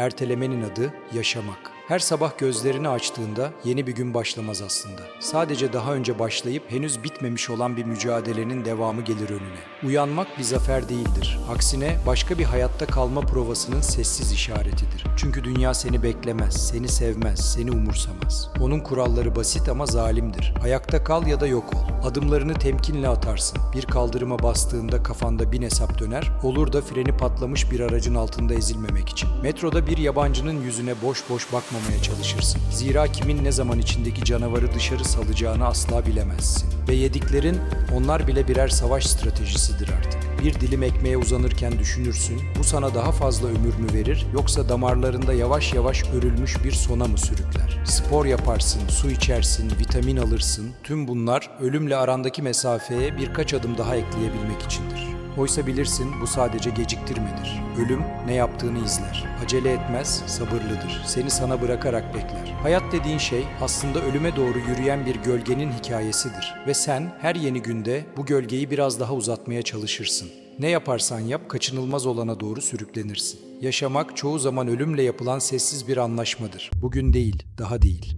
Ertelemenin adı yaşamak. Her sabah gözlerini açtığında yeni bir gün başlamaz aslında. Sadece daha önce başlayıp henüz bitmemiş olan bir mücadelenin devamı gelir önüne. Uyanmak bir zafer değildir. Aksine başka bir hayatta kalma provasının sessiz işaretidir. Çünkü dünya seni beklemez, seni sevmez, seni umursamaz. Onun kuralları basit ama zalimdir. Ayakta kal ya da yok ol. Adımlarını temkinle atarsın. Bir kaldırıma bastığında kafanda bin hesap döner, olur da freni patlamış bir aracın altında ezilmemek için. Metroda bir yabancının yüzüne boş boş bakmamaya çalışırsın. Zira kimin ne zaman içindeki canavarı dışarı salacağını asla bilemezsin. Ve yediklerin onlar bile birer savaş stratejisidir artık. Bir dilim ekmeğe uzanırken düşünürsün, bu sana daha fazla ömür mü verir yoksa damarlarında yavaş yavaş örülmüş bir sona mı sürükler? Spor yaparsın, su içersin, vitamin alırsın. Tüm bunlar ölümle arandaki mesafeye birkaç adım daha ekleyebilmek içindir. Oysa bilirsin bu sadece geciktirmedir. Ölüm ne yaptığını izler. Acele etmez, sabırlıdır. Seni sana bırakarak bekler. Hayat dediğin şey aslında ölüme doğru yürüyen bir gölgenin hikayesidir. Ve sen her yeni günde bu gölgeyi biraz daha uzatmaya çalışırsın. Ne yaparsan yap kaçınılmaz olana doğru sürüklenirsin. Yaşamak çoğu zaman ölümle yapılan sessiz bir anlaşmadır. Bugün değil, daha değil.